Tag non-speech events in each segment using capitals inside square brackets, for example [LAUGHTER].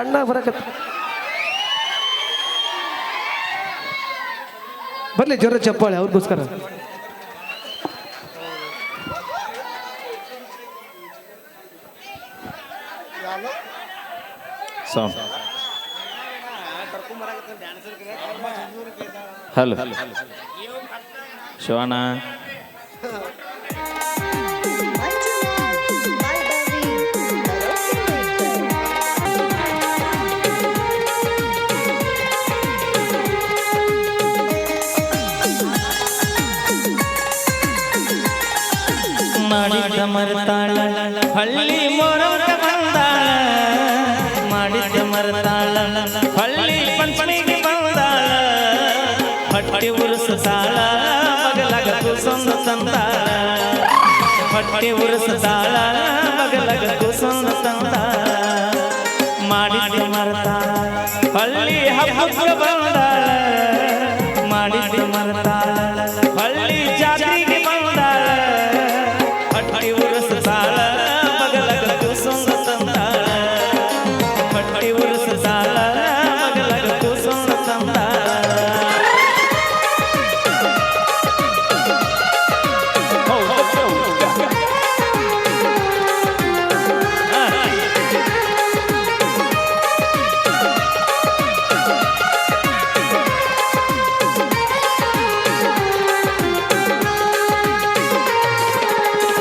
ಅಣ್ಣ ಬರಕತ್ತ. ಬರಲಿ ಜ್ವರ ಚಪ್ಪಾಳೆ ಅವ್ರಿಗೋಸ್ಕರ. Song hello. ಶಿವಣ್ಣ. ಮಾಡಿದ್ದ ಮರತಾಳ ಹಳ್ಳಿ ಮೊರಗ ಬಂದಾಳ. ಮಾಡಿದ್ದ ಮರ್ತಾಳ. ಹಳ್ಳಿ ಪಂಚಮಿಗೆ ಬಂದಾಳ. ಹೊಟ್ಟೆ ಉರುಸುತ್ತಾಳ. ಮಗಲಗ ಕುಸೊಂದು ತಂದಾಳ. ಹೊಟ್ಟೆ ಉರುಸುತ್ತಾಳ. ಮಗಲಗ ಕುಸೊಂದು ತಂದಾಳ. ಮಾಡಿದ್ದ ಮರ್ತಾಳ. ಹಳ್ಳಿ ಹಬ್ಬಕ್ಕೆ ಬಂದಾಳ.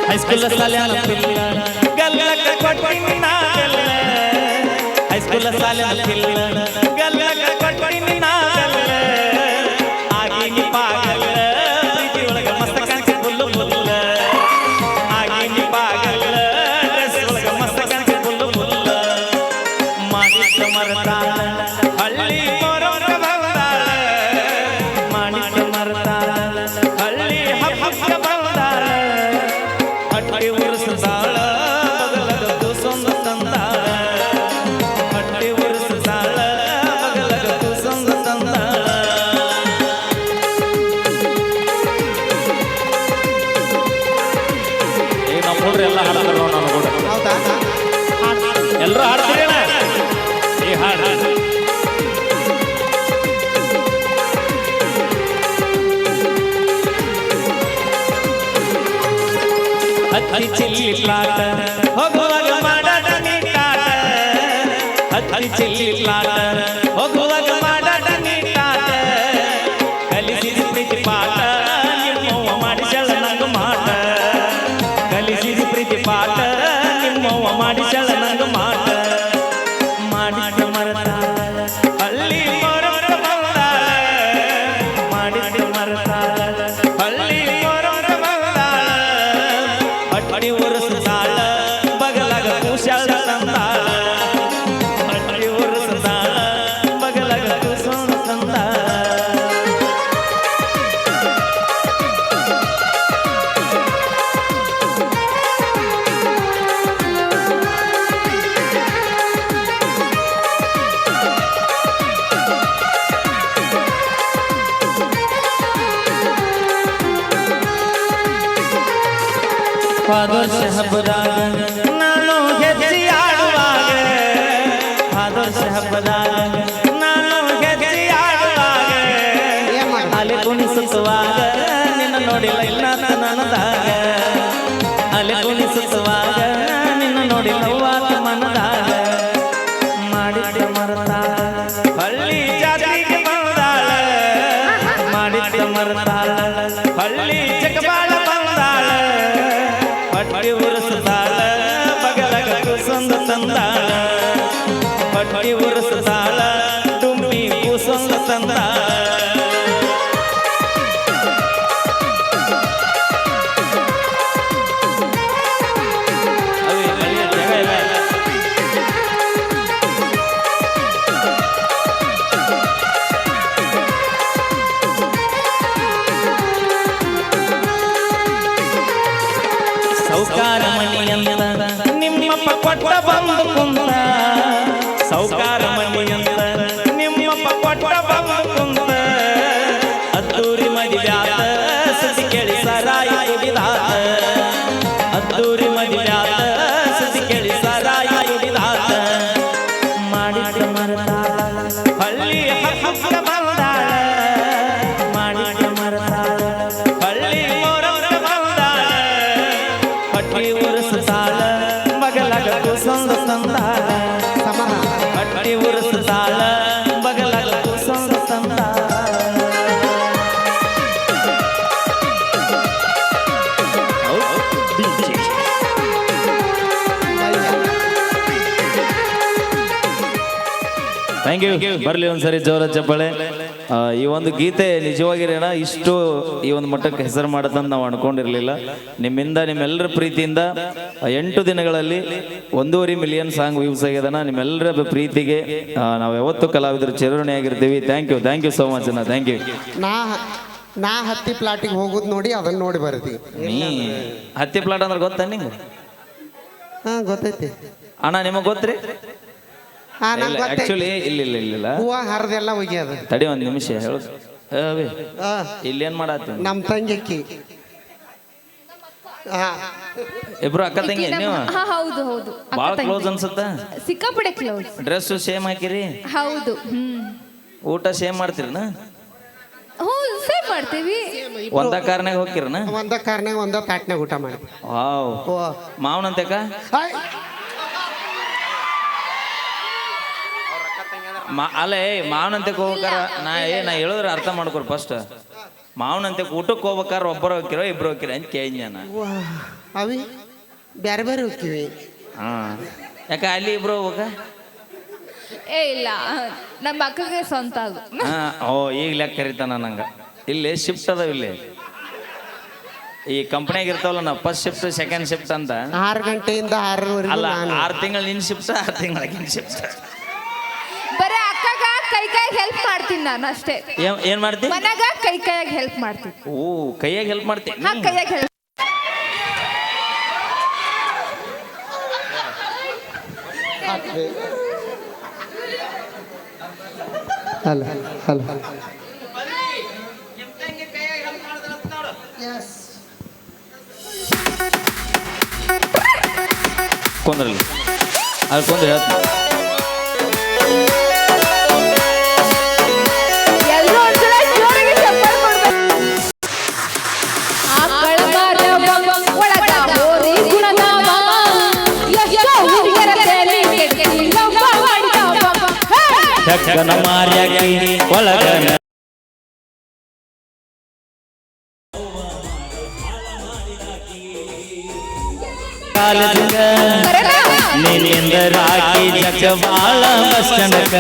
హైస్కూల్ సాలన పిల్ల గల్లక కొట్టిన హైస్కూల్ సాలన పిల్ల हथी चिल्लात हो गोल मडद निकात हथी चिल्लात ನೋಡಿಲ್ಲ ಇಲ್ಲ ನನ್ನ ಯು ಬರಲಿ ಒಂದ್ಸರಿ ಜೋರ ಚಪ್ಪಾಳೆ. ಈ ಒಂದು ಗೀತೆ ನಿಜವಾಗಿರೋಣ ಇಷ್ಟು ಈ ಒಂದು ಮಟ್ಟಕ್ಕೆ ಹೆಸರು ಮಾಡುತ್ತಂತ ನಾವು ಅನ್ಕೊಂಡಿರ್ಲಿಲ್ಲ. ನಿಮ್ಮಿಂದ ನಿಮ್ಮೆಲ್ಲರ ಪ್ರೀತಿಯಿಂದ ಎಂಟು ದಿನಗಳಲ್ಲಿ ಒಂದೂವರೆ ಮಿಲಿಯನ್ ಸಾಂಗ್ ವ್ಯೂಸ್ ಆಗ್ಯದನ ನಿಮ್ಮೆಲ್ಲರ ಪ್ರೀತಿಗೆ ನಾವು ಯಾವತ್ತು ಕಲಾವಿದರು ಚಿರಋಣಿ ಆಗಿರ್ತೀವಿ. Thank you thank you so much ಅಣ್ಣ. ಥ್ಯಾಂಕ್ ಯು ನಾ ನಾ ಹತ್ತಿ ಪ್ಲಾಟಿಗೆ ಹೋಗುದು ನೋಡಿ ಅದನ್ನ ನೋಡಿ ಬರ್ತೀವಿ ನೀ ಹತ್ತಿ ಪ್ಲಾಟ್ ಅಂದ್ರೆ ಗೊತ್ತಾ ನಿಮ್ಗೆ ಹಾ ಗೊತ್ತೈತಿ. ಅಣ್ಣ ನಿಮಗೆ ಗೊತ್ತ್ರಿ? ಹಾ ನಂಗೆ ಗೊತ್ತೈತಿ. ಆಕ್ಚುಲಿ ಇಲ್ಲ ಇಲ್ಲ ಇಲ್ಲ ಇಲ್ಲ. ಹೂವ ಹರಿದೆಲ್ಲ ಒಗ್ಯದ. ತಡಿ ಒಂದು ನಿಮಿಷ ಹೇಳು. ಅವಿ ಆ, ಇಲ್ಲೇನ್ ಮಾಡತ್ತಿ? ನಮ್ ತಂಗಿಕ್ಕಿ ಹಾ. ಇಬ್ರು ಅಕ್ಕ ತಂಗಿ ನೀವು? ಹಾ ಹೌದು ಹೌದು. ಅಕ್ಕ ಭಾಳ ತಂಗಿ. ಕ್ಲೋಸ್ ಅನ್ಸುತ್ತ? ಸಿಕ್ಕಾಪಟ್ಟೆ ಕ್ಲೋಸ್ ಡ್ರೆಸ್ ಸೇಮ್ ಹಾಕಿರಿ? ಹೌದು ಹ್ಮ್. ಊಟ ಸೇಮ್ ಮಾಡ್ತೀರನ? ಹ್ಞೂ ಸೇವ್ ಮಾಡ್ತೀವಿ. ಒಂದ ಕಾರ್ನಾಗ ಹೋಗ್ತಿರನ? ಒಂದ ಕಾರ್ನಾಗ ಒಂದ ತಾಟ್ನಾಗ ಊಟ ಮಾಡಿ. ವಾವ್. ಓ ಅಕ್ಕ? ಹಾಯ್. ಮಾ ಅಲ್ಲೇ ಮಾವನಂತೆಕ್ ಹೋಗ್ಬೇಕಾರ ನಾ ಏ ನಾ ಹೇಳಿದ್ರೆ ಅರ್ಥ ಮಾಡ್ಕೊರ್ ಫಸ್ಟ್ ಮಾವನಂತೆ ಊಟಕ್ಕೆ ಹೋಗ್ಬೇಕಾರ ಒಬ್ಬರು ಹೋಗಿರೋ ಇಬ್ರು ಹೋಗ್ತಿರ ಅಂತ ಕೇಳಿ ನಾನು. ಅವಿ ಬ್ಯಾರೆ ಬೇರೆ ಹೋಗ್ತೀವಿ. ಹಾಂ. ಯಾಕೆ ಅಲ್ಲಿ ಇಬ್ರು ಹೋಗ್ಬೇಕ? ಏ ಇಲ್ಲ. ನಮ್ಮ ಅಕ್ಕಗೆ ಸ್ವಂತ ಅದು. ಹಾ ಓ ಈಗ ಲೆಕ್ಕ ಕರಿತಾನ ನಂಗೆ. ಇಲ್ಲಿ ಶಿಫ್ಟ್ ಅದಾವ ಇಲ್ಲಿ. ಈ ಕಂಪ್ನಿಯಾಗ ಇರ್ತಾವಲ್ಲ ನಾವು ಫಸ್ಟ್ ಶಿಫ್ಟ್ ಸೆಕೆಂಡ್ ಶಿಫ್ಟ್ ಅಂತ. ಆರು ಗಂಟೆಯಿಂದ ಆರು ಅಲ್ಲ ನಾನು. ಆರು ತಿಂಗಳು ನಿನ್ನ ಶಿಫ್ಟ್ ಆರು ತಿಂಗಳ ಶಿಫ್ಟ್ ಬರೀ ಕೈ ಕೈಯಾಗ ಹೆಲ್ಪ್ ಮಾಡ್ತೀನಿ ನಾನು ಅಷ್ಟೇ. ಏನ್ ಏನ್ ಮಾಡ್ತಿ? ಮನೆಗ ಕೈ ಕೈಯಾಗ ಹೆಲ್ಪ್ ಮಾಡ್ತೀನಿ. ಓ ಕೈಯಾಗ ಹೆಲ್ಪ್ ಮಾಡ್ತಿ? ಹಾ ಕೈಯಾಗ ಹೆಲ್ಪ್ ಅಲ್ಲ ಅಲ್ಲ ಕೊಂದ್ರಲ್ಲಿ. ಅಲ್ಲಿ ಕೊಂದ್ರೆ ಹೇಳ್ತೀನಿ. ಚಕ್ಕನ ಮಾರ್ಯಾಕಿ ಒಳಗನ? ನಿನ್ನಿಂದ ರಾಕಿ ಜಗ ಬಾಳ ಮಸ್ತನಕ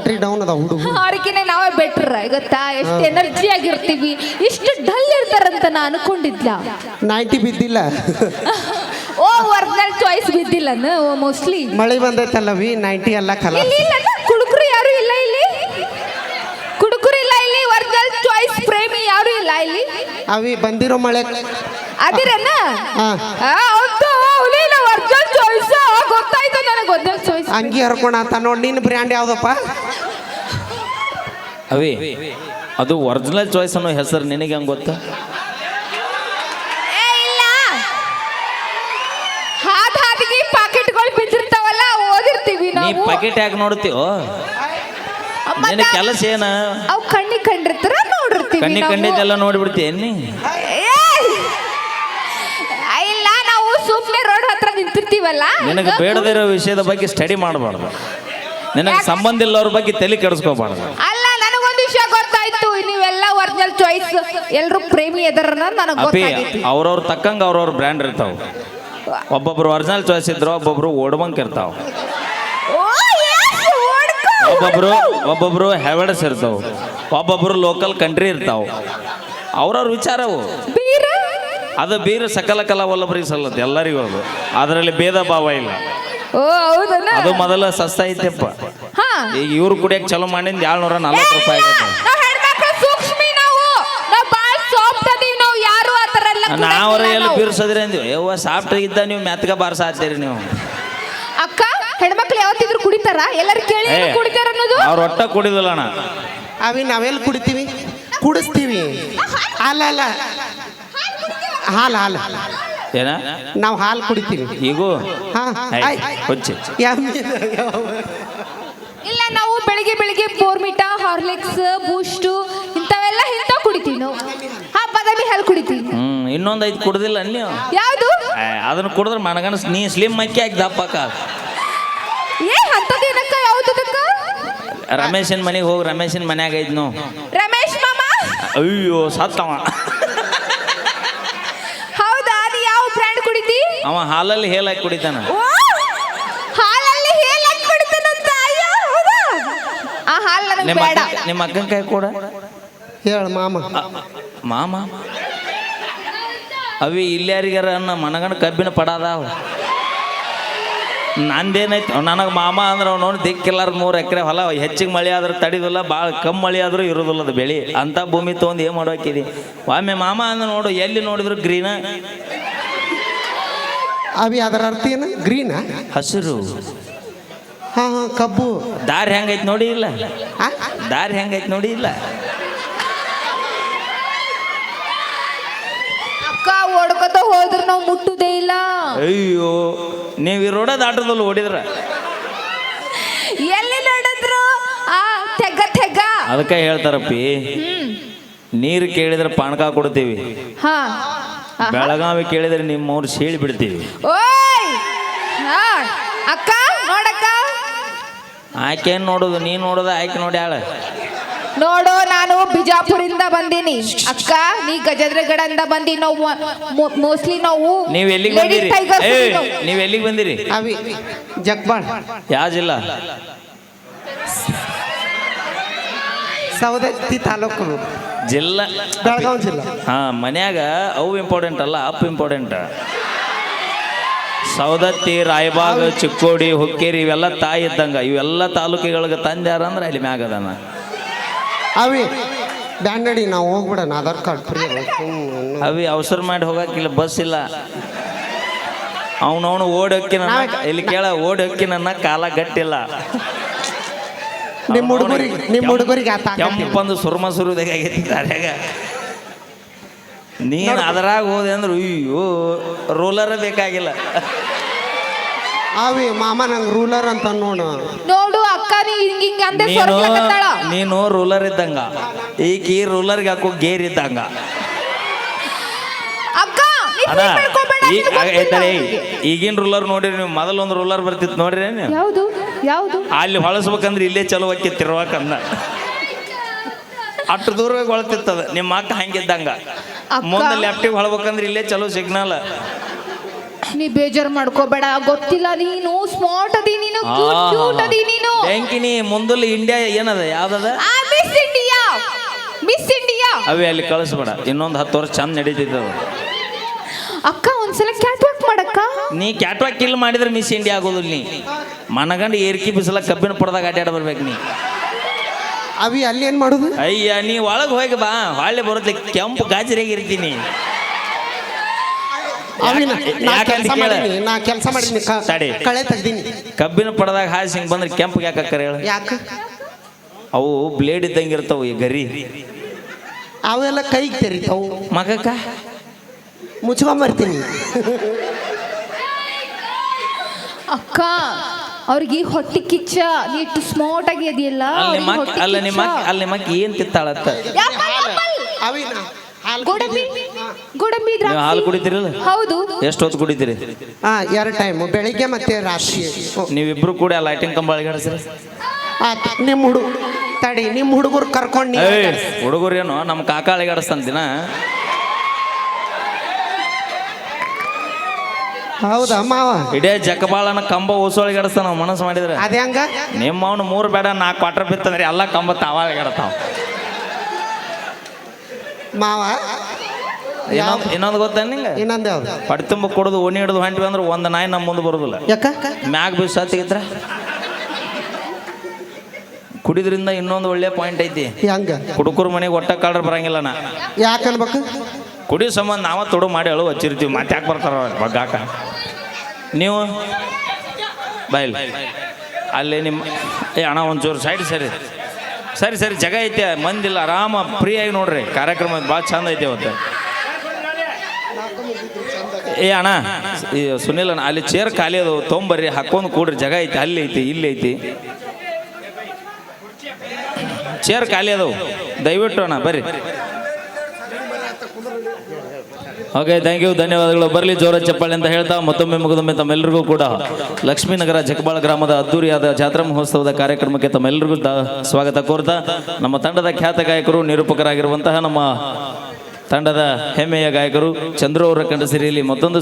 ಬ್ಯಾಟ್ರಿ ಡೌನ್ ಅದ ಹುಡುಗ ಅವ್ರಿಗಿನೇ ನಾವೇ ಬೆಟ್ರ ಗೊತ್ತಾ? ಎಷ್ಟು ಎನರ್ಜಿ ಆಗಿರ್ತೀವಿ. ಇಷ್ಟು ಡಲ್ ಇರ್ತಾರಂತ ನಾನು ಅನ್ಕೊಂಡಿದ್ಲ. ನೈಂಟಿ ಬಿದ್ದಿಲ್ಲ. [LAUGHS] ಓ ಒರಿಜಿನಲ್ ಚಾಯ್ಸ್ ಬಿದ್ದಿಲ್ಲ ಓ ಮೋಸ್ಟ್ಲಿ ಮಳೆ ಬಂದೈತಲ್ಲ ವಿ ನೈಂಟಿ ಅಲ್ಲ ಕಲ ಇಲ್ಲಿ ಇಲ್ಲ ಕುಡುಕರು ಯಾರು ಇಲ್ಲ ಇಲ್ಲಿ? ಕುಡುಕರು ಇಲ್ಲ ಇಲ್ಲಿ ಒರಿಜಿನಲ್ ಚಾಯ್ಸ್ ಪ್ರೇಮಿ ಯಾರು ಇಲ್ಲ ಇಲ್ಲಿ? ಅವಿ ಬಂದಿರೋ ಮಳೆ. ಅದಿರನ? ಹಾ. ಇಲ್ಲ ಒರಿಜಿನಲ್ ಚಾಯ್ಸ್ ಗೊತ್ತಾಯ್ತು ನನಗೆ ಒರಿಜಿನಲ್ ಚಾಯ್ಸ್ ಅಂಗಿ ಹರ್ಕೊಣ ಅಂತ ನೋಡಿ ನಿನ್ನ ಬ್ರ್ಯಾಂಡ್ ಯಾವ್ದಪ್ಪ? ಅವಿ ಅದು ಒರಿಜಿನಲ್ ಚಾಯ್ಸ್ ಅನ್ನೋ ಹೆಸರು ನಿನಗೆ ಹೆಂಗೆ ಗೊತ್ತಾ? ನೀ ಪ್ಯಾಕೆಟ್ ಯಾಕೆ ನೋಡ್ತೀವೋ ನಿನ್ನ ಕೆಲಸ ಏನ? ಅವು ಕಣ್ಣಿಗೆ ಕಂಡಿರ್ತಾರ ನೋಡಿರ್ತೀವಿ ಕಣ್ಣಿ ಕಂಡಿದ್ದೆಲ್ಲ ನೋಡ್ಬಿಡ್ತೀಯ ನೀ? ಏಯ್! ಇಲ್ಲ ನಾವು ಸುಮ್ಮನೆ ರೋಡ್ ಹತ್ರ ನಿಂತಿರ್ತೀವಲ್ಲ? ನಿನಗೆ ಬೇಡದಿರೋ ವಿಷಯದ ಬಗ್ಗೆ ಸ್ಟಡಿ ಮಾಡಬಾರ್ದು. ನಿನಗೆ ಸಂಬಂಧ ಇಲ್ಲವ್ರ ಬಗ್ಗೆ ತಲೆ ಕೆಡಿಸ್ಕೋಬಾರ್ದು. ಚಾಯ್ಸ್ ಎಲ್ಲರೂ ಪ್ರೇಮಿ ಎದರನ ನನಗೆ ಗೊತ್ತಾಗೈತಿ. ಅವ್ರವ್ರ ತಕ್ಕಂಗೆ ಅವ್ರವ್ರ ಬ್ರ್ಯಾಂಡ್ ಇರ್ತಾವ. ಒಬ್ಬೊಬ್ರು ಒರಿಜಿನಲ್ ಚಾಯ್ಸ್ ಇದ್ರು ಒಬ್ಬೊಬ್ರು ಓಡ್ಬಂಕ್ ಇರ್ತಾವ. ಓ, yes, ಹೊಡ್ಕೊ. ಒಬ್ಬೊಬ್ರು ಒಬ್ಬೊಬ್ರು ಹೆವಡಸ್ ಇರ್ತಾವ. ಒಬ್ಬೊಬ್ರು ಲೋಕಲ್ ಕಂಟ್ರಿ ಇರ್ತಾವ. ಅವ್ರವ್ರ ವಿಚಾರವು ಬೀರ? ಅದು ಬೀರು ಸಕಲ ಕಲ ಒಲ್ಲೊಬ್ರಿಗೆ ಸಲ್ಲತ್ತೆ ಎಲ್ಲರಿಗೂ ಅದು. ಅದರಲ್ಲಿ ಭೇದ ಭಾವ ಇಲ್ಲ. ಓ ಹೌದನ? ಅದು ಮೊದಲ ಸಸ್ತ ಐತೆಪ್ಪ. ಹಾ. ಈಗ ಇವ್ರು ಕುಡಿಯಕ್ಕೆ ಚಲೋ ಮಾಡಿಂದ ಏಳ್ನೂರ ನಲ್ವತ್ತು ರೂಪಾಯಿ ಆಗತ್ತೆ ನಾವ್ ಹೆಣ್ಮಕ್ಳು ಸೂಕ್ಷ್ಮಿ ನಾವು ನಾವ್ ಬಾಳ್ ಸಾಫ್ಟ್ ಅದೀವಿ ನಾವು ಯಾರು ಆ ಥರ ಎಲ್ಲ ನಾವರ ಎಲ್ಲಿ ನಾವು. ಬೀರ್ಸದ್ರಿ ಅಂದ್ವಿ. ಯವ್ವ ಸಾಫ್ಟ್ ಇದ್ದ ನೀವು ಮೆತ್ಗ ಬಾರ್ಸಾತ್ತೀರಿ ನೀವು. ಅಕ್ಕ ಹೆಣ್ಮಕ್ಳು ಯಾವತ್ತಿದ್ರು ಕುಡಿತಾರ? ಎಲ್ಲರೂ ಕೇಳಿ ಏ ಕುಡಿತಾರ ಅನ್ನೋದು? ಅವ್ರ ಒಟ್ಟ ಕುಡಿದಿಲ್ಲ ಅಣ್ಣ. ಅವಿ ನಾವೆಲ್ಲಿ ಕುಡಿತೀವಿ? ಕುಡಿಸ್ತೀವಿ. ಅಲ್ಲ ಅಲ್ಲ ಹಾಲು ಹಾಲು. ಏನ? ನಾವು ಹಾಲು ಕುಡಿತೀವಿ. ಈಗೂ? ಹಾ ಐ, ಆಯ್. ಹುಚ್ಚಿ ಯಮ್ಮಿನ ಯಾವ- ಇಲ್ಲ ನಾವು ಬೆಳಿಗ್ಗೆ ಬೆಳಿಗ್ಗೆ ಬೋರ್ಮಿಟಾ ಹಾರ್ಲಿಕ್ಸ್ ಬೂಸ್ಟ್ ಇಂಥವೆಲ್ಲ ಹಿಂತ ಕುಡಿತೀವಿ ನಾವು. ಹಾ ಬಾದಾಮಿ ಹಾಲು ಕುಡಿತೀವಿ. ಇನ್ನೊಂದು ಐದು ಕುಡ್ದಿಲ್ಲ ನೀವು ಯಾವುದು? ಏ, ಅದನ್ನ ಕುಡಿದ್ರೆ ಮನಗನಸ್ ನೀ ಸ್ಲಿಮ್ ಮಕ್ಕಿ ಹಾಕಿ ದಪ್ಪಕ್ಕ. ಏ ಅಂತದೇನಕ್ಕ ಯಾವ್ದಕ್ಕ ರಮೇಶನ್ ಮನೆಗೆ ಹೋಗಿ ರಮೇಶನ್ ಮನ್ಯಾಗ ಐದ್ ನಾವು. ರಮೇಶ್ ಮಾಮ? ಅಯ್ಯೋ ಸತ್ತವ. ಹೌದಾ? ಅದು ಯಾವ ಬ್ರ್ಯಾಂಡ್ ಕುಡಿತಿ? ಅವ ಹಾಲಲ್ಲಿ ಹೇಲ್ ಹಾಕಿ ಕುಡಿತಾನ. ಓ ಹಾಲಲ್ಲಿ ಹೇಲ್ ಹಾಕಿ ಕುಡಿತಾನಂತ ಅಯ್ಯೋ ಹೌದಾ ಆ ಹಾಲು ನನಗೆ ನಿಮ್ಮ ಬೇಡ. ಅಕ್ಕ ನಿಮ್ಮ ಅಕ್ಕನ ಕೈ ಕೂಡ. ಹೇಳ ಮಾಮ. ಮಾಮ. ಅವಿ ಇಲ್ಲಾರಿಗಾರ ಅನ್ನ ಮನಗಣ ಕಬ್ಬಿನ ಪಡಾದಾವ ನಂದೇನೈತಿ ನನಗೆ ಮಾಮ ಅಂದ್ರೆ ಅವ್ನು ನೋಡಿ ದಿಕ್ಕಿಲ್ಲಾರ ಮೂರು ಎಕರೆ ಹೊಲ ಹೆಚ್ಚಿಗೆ ಮಳೆ ಆದ್ರೆ ತಡಿದಿಲ್ಲ ಭಾಳ ಕಮ್ಮಿ ಮಳೆ ಆದರೂ ಇರೋದಿಲ್ಲ ಅದು ಬೆಳೆ. ಅಂಥ ಭೂಮಿ ತೊಗೊಂಡು ಏನು ಮಾಡೋಕಿದಿ ಒಮ್ಮೆ ಮಾಮ ಅಂದ್ರೆ ನೋಡು ಎಲ್ಲಿ ನೋಡಿದ್ರು ಗ್ರೀನ? ಅವಿ ಅದರ ಅರ್ಥ ಏನು? ಗ್ರೀನ? ಹಸಿರು. ಹಾಂ ಹಾಂ ಕಬ್ಬು. ದಾರಿ ಹೆಂಗೈತೆ ನೋಡಿ ಇಲ್ಲ? ದಾರಿ ಹೆಂಗೈತೆ ನೋಡಿ ಇಲ್ಲ ಅಕ್ಕ ಓಡ್ಕೊತ ಹೋದ್ರೆ ನಾವು ಮುಟ್ಟುದೇ ಇಲ್ಲ. ಅಯ್ಯೋ ನೀವು ಈ ರೋಡ ದಾಟದಲ್ಲಿ ಓಡಿದ್ರ? ಎಲ್ಲಿ ನೋಡಿದ್ರು? ಆ ತೆಗ್ಗ ತೆಗ್ಗ. ಅದಕ್ಕೆ ಹೇಳ್ತಾರಪ್ಪಿ ನೀರು ಕೇಳಿದ್ರೆ ಪಾನಕ ಕೊಡ್ತೀವಿ. ಹಾ. ಬೆಳಗಾವಿ ಕೇಳಿದ್ರೆ ನಿಮ್ಮವ್ರು ಸೀಳಿ ಬಿಡ್ತೀವಿ. ಓಯ್! ಹಾ. ಅಕ್ಕ ನೋಡಕ್ಕ. ಆಕೆ ಏನ್ ನೋಡೋದು? ನೀ ನೋಡೋದು ಆಕೆ ನೋಡಿ ಆಳ. ನೋಡು ನಾನು ಬಿಜಾಪುರಿಂದ ಬಂದೀನಿ. ಅಕ್ಕ ನೀ ಗಜೇಂದ್ರಗಡದಿಂದ ಬಂದಿ ನಾವು ಮೋಸ್ಟ್ಲಿ ನಾವು ನೀವ್ ಎಲ್ಲಿಗೆ ಬಂದಿರಿ? Tigers ಏ ನಾವು. ನೀವ್ ಎಲ್ಲಿಗೆ ಬಂದಿರಿ? ಅವಿ ಜಗ್ಬಾಳ್. ಯಾವ ಜಿಲ್ಲಾ? ಸೌದತ್ತಿ ತಾಲೂಕು. ಜಿಲ್ಲಾ. ಬೆಳಗಾವಿ ಜಿಲ್ಲಾ. ಹಾ ಮನ್ಯಾಗ ಅವು ಇಂಪಾರ್ಟೆಂಟ್ ಅಲ್ಲ ಅಪ್ ಇಂಪಾರ್ಟೆಂಟ್ ಸೌದತ್ತಿ ರಾಯಬಾಗ್ ಚಿಕ್ಕೋಡಿ ಹುಕ್ಕೇರಿ ಇವೆಲ್ಲ ತಾಯಿ ಇದ್ದಂಗ ಇವೆಲ್ಲ ತಾಲೂಕಿಗಳಿಗೆ ತಂದ್ಯಾರ ಅಂದ್ರೆ ಅಲ್ಲಿ ಮ್ಯಾಗದಾನ ಅವಿ ಬ್ಯಾಂಡಡಿ ನಾವು ಹೋಗ್ಬಿಡೋಣ ಆಧಾರ್ ಕಾರ್ಡ್ ಫ್ರೀ ಅವಿ ಅವಸರ ಮಾಡಿ ಹೋಗಕ್ಕಿಲ್ಲ ಬಸ್ ಇಲ್ಲ. ಅವನವನು ಓಡಿ ಹೊಕ್ಕಿ ನನ್ನ ಇಲ್ಲಿ ಕೇಳ ಓಡಿ ಹೊಕ್ಕಿ ನನ್ನ ಕಾಲ ಗಟ್ಟಿಲ್ಲ. ನಿಮ್ಮ ಹುಡುಗರಿಗೆ ನಿಮ್ಮ ಹುಡುಗರಿಗೆ. ಕೆಂಪಂದು ಸುರ್ಮ ಸುರುದಾಗೈತಿ ದಾರ್ಯಾಗ ನೀನು ಅದರಾಗ ಹೋದೆ ಅಂದ್ರೆ ಅಯ್ಯೋ ರೋಲರ್ ಬೇಕಾಗಿಲ್ಲ. ಅವಿ ಮಾಮ ನಂಗೆ ರೂಲರ್ ಅಂತ ನೋಡು. ನೋಡು ಅಕ್ಕ ನೀ ಹಿಂಗ್ ಹಿಂಗ್ ಅಂದೆ ನೀನು ರೂಲರ್ ಇದ್ದಂಗ. ಈಕಿ ರೂಲರ್ಗೆ ಹಾಕೋ ಗೇರ್ ಇದ್ದಂಗ. ಅಕ್ಕ ನೀ ಅದ feel ಮಾಡ್ಕೊಬೇಡ, ಈಗ ನಿನಗ್ ಗೊತ್ತಿಲ್ಲ ಅವ್ನಿಗೆ. ಈಗಿನ ರೂಲರ್ ನೋಡಿರಿ ನೀವು ಮೊದಲೊಂದು ರೂಲರ್ ಬರ್ತಿತ್ತು ನೋಡ್ರಿ ನೀವು ಯಾವುದು? ಯಾವುದು? ಅಲ್ಲಿ ಹೊಳಸ್ಬೇಕಂದ್ರೆ ಇಲ್ಲೇ ಚಲೋ ಆಕಿ ತಿರ್ವಾಕಂದ. ಅಷ್ಟು ದೂರವಾಗಿ ಹೊಳತಿತ್ತದ. ನಿಮ್ಮ ಅಕ್ಕ ಹಂಗಿದ್ದಂಗ. ಅಕ್ಕ. ಮುಂದೆ ಲೆಫ್ಟಿಗೆ ಹೊಳ್ಬೇಕಂದ್ರೆ ಇಲ್ಲೇ ಚಲೋ ಸಿಗ್ನಲ್ ನೀ ಬೇಜಾರು ಮಾಡ್ಕೋಬೇಡ. ಗೊತ್ತಿಲ್ಲ ನೀನು. ಸ್ಮಾರ್ಟ್ ಅದಿ ನೀನು. ಕ್ಯೂಟ್ ಅದಿ ನೀನು. ಬ್ಯಾಂಕಿನಿ ಮುಂದಲ್ ಇಂಡಿಯಾ ಏನದ? ಯಾವ್ದದ? ಮಿಸ್ ಇಂಡಿಯಾ ಮಿಸ್ ಇಂಡಿಯಾ ಅವೇ ಅಲ್ಲಿ ಕಳಿಸ್ಬೇಡ. ಇನ್ನೊಂದು ಹತ್ತು ವರ್ಷ ಚಂದ ನಡೀತಿದ್ದವ ಅಕ್ಕ ಒಂದ್ಸಲ ಕ್ಯಾಟ್ ವಾಕ್ ಮಾಡಕ್ಕ. ನೀ ಕ್ಯಾಟ್ವಾಕ್ ಕಿಲ್ ಮಾಡಿದ್ರೆ ಮಿಸ್ ಇಂಡಿಯಾ ಆಗೋದಿಲ್ಲ ನೀ. ಮನಗಂಡು ಏರ್ಕಿ ಬಿಸಿಲ ಕಬ್ಬಿನ ಪಡ್ದಾಗ ಆಟಾಡ ಬರ್ಬೇಕು ನೀ. ಅವಿ ಅಲ್ಲಿ ಏನು ಮಾಡುದು? ಅಯ್ಯ ನೀ ಒಳಗೆ ಹೋಗಿ ಬಾ. ಹೊಳ್ಳಿ ಬರುತ್ತೆ ಕೆಂಪು ಗಾಜರಿಯಾಗಿ ಇರ್ತೀನಿ. ಅವಿ ನಾ ಕೆಲಸ ಕೇಳ. ಮಾಡೀನಿ ನಾ ಕೆಲಸ ಮಾಡೀನಿ ಕ- ತಡಿ. ಕಳೆ ತೆಗ್ದೀನಿ. ಕಬ್ಬಿನ ಪಡದಾಗ ಹಾಸಿ ಹಿಂಗೆ ಬಂದ್ರೆ ಕೆಂಪಗೆ ಯಾಕೆ ಹಾಕ್ತಾರೆ ಹೇಳು? ಯಾಕ? ಅವು ಬ್ಲೇಡ್ ಇದ್ದಂಗೆ ಇರ್ತಾವ ಈ ಗರಿ. ಅವೆಲ್ಲ ಕೈಗೆ ತೆರಿತಾವು. ಮಗಕ್ಕ? ಮುಚ್ಕೊಂಬರ್ತೀನಿ ಅಕ್ಕ ಅವ್ರಿಗೆ ಹೊಟ್ಟಿ ಕಿಚ್ಚ. ನೀ ಇಷ್ಟು ಸ್ಮಾರ್ಟ್ ಆಗಿ ಅದಿಯಲ್ಲ ಅಲ್ಲಿ ನಿಮ್ಮ ಅಕ್ಕ ಅಲ್ಲ ನಿಮ್ಮ ಅಕ್ಕ ಅಲ್ಲಿ ನಿಮ್ಮ ಅಕ್ಕ ಏನು ತಿತ್ತಾಳತ್ತ ಅವಿ ನಾ ಹಾಲ್ ಗೋಡಂಬಿ? ಗೋಡಂಬಿ ನೀವು ಹಾಲು ಕುಡಿತೀರಲ್ಲ? ಹೌದು. ಎಷ್ಟು ಹೊತ್ತು ಕುಡಿತೀರಿ? ಹಾ ಎರಡು ಟೈಮು ಬೆಳಿಗ್ಗೆ ಮತ್ತೆ ರಾತ್ರಿ. ಓ, ನೀವಿಬ್ರು ಕೂಡ ಆ ಲೈಟಿಂಗ್ ಕಂಬ ಅಳಗಾಡಿಸ್ರಿ ಆತು ನಿಮ್ಮ ಹುಡುಗ ತಡಿ ನಿಮ್ಮ ಹುಡುಗರು ಕರ್ಕೊಂಡು ಏಯ್ ಏನು ನಮ್ಮ ಕಾಕ ಅಳಗಾಡಿಸ್ತಾನ ದಿನ? ಹೌದಾ ಮಾವ? ಇಡೇ ಜಕಬಾಳನ ಕಂಬ ಓಸು ಅಳಗಾಡಿಸ್ತಾನ ಮನಸ್ಸು ಮಾಡಿದ್ರೆ. ಅದೇ ಹಂಗ? ನಿಮ್ಮ ಅವನು ಮೂರು ಬೇಡ ನಾಲ್ಕು ಕ್ವಾರ್ಟರ್ ಬಿತ್ತಂದ್ರೆ ಎಲ್ಲ ಕಂಬ ತಾವ ಅಳಗಾಡ್ತಾವ ಮಾವ ಇನ್ನೊಂದು ಇನ್ನೊಂದು ಗೊತ್ತ ನಿಂಗೆ? ಇನ್ನೊಂದು ಯಾವ್ದು? ಹೊಟ್ಟೆ ತುಂಬ ಕುಡಿದು ಓಣಿ ಹಿಡಿದು ಹೊಂಟಿವಿ ಅಂದ್ರೆ ಒಂದು ನಾಯಿ ನಮ್ಮ ಮುಂದೆ ಬರೋದಿಲ್ಲ. ಯಾಕ? ಮ್ಯಾಗ ಬೀಸ್ ತೆಗಿತ್ರ ಕುಡಿದ್ರಿಂದ ಇನ್ನೊಂದು ಒಳ್ಳೆ ಪಾಯಿಂಟ್ ಐತಿ. ಹೆಂಗ? ಕುಡುಕರ ಮನೆಗೆ ಒಟ್ಟ ಕಾಡ್ರ ಬರಂಗಿಲ್ಲ ನಾ. ಯಾಕೆ ಅನ್ಬೇಕು ಕುಡಿ ಸಂಬಂಧ ನಾವ ತೊಡು ಮಾಡಿ ಅಳು ಹಚ್ಚಿರ್ತೀವಿ. ಮತ್ತೆ ಯಾಕೆ ಬರ್ತಾರ ಬಗ್ಗಾಕ. ನೀವು? ಬಾಯಿಲ್ ಅಲ್ಲಿ ನಿಮ್ಮ ಏ ಅಣ್ಣ ಒಂಚೂರು ಸೈಡ್ ಸರಿ. ಸರಿ ಸರಿ ಜಗ ಐತೆ. ಮಂದಿಲ್ಲ ಆರಾಮ ಫ್ರೀ ಆಗಿ ನೋಡ್ರಿ. ಕಾರ್ಯಕ್ರಮ ಭಾಳ ಚಂದ ಐತೆ ಅವತ್ತು ಏ ಅಣ್ಣ ಈ ಸುನಿಲ್ ಅಣ್ಣ, ಅಲ್ಲಿ ಚೇರ್ ಖಾಲಿ ಅದು ತೊಗೊಂಬರ್ರಿ ಹಾಕೊಂಡು ಕೂಡ್ರಿ, ಜಾಗ ಐತಿ, ಅಲ್ಲಿ ಐತಿ, ಇಲ್ಲಿ ಐತಿ. ಚೇರ್ ಖಾಲಿ ಅದಾವು. ದಯವಿಟ್ಟು ಅಣ್ಣ, ಬರ್ರಿ. ಓಕೆ ಥ್ಯಾಂಕ್ ಯು ಧನ್ಯವಾದಗಳು. ಬರಲಿ, ಜೋರ ಚಪ್ಪಾಳೆ ಅಂತ ಹೇಳ್ತಾ, ಮತ್ತೊಮ್ಮೆ ಮುಗಿದೊಮ್ಮೆ ತಮ್ಮೆಲ್ಲರಿಗೂ ಕೂಡ ಲಕ್ಷ್ಮೀನಗರ ಜಗಬಾಳ ಗ್ರಾಮದ ಅದ್ದೂರಿಯಾದ ಜಾತ್ರಾ ಮಹೋತ್ಸವದ ಕಾರ್ಯಕ್ರಮಕ್ಕೆ ತಮ್ಮೆಲ್ಲರಿಗೂ ಸ್ವಾಗತ ಕೋರ್ತಾ, ನಮ್ಮ ತಂಡದ ಖ್ಯಾತ ಗಾಯಕರು, ನಿರೂಪಕರಾಗಿರುವಂತಹ ನಮ್ಮ ತಂಡದ ಹೆಮ್ಮೆಯ ಗಾಯಕರು ಚಂದ್ರ ಅವರ ಕಂಡ ಸಿರಿಯಲ್ಲಿ ಮತ್ತೊಂದು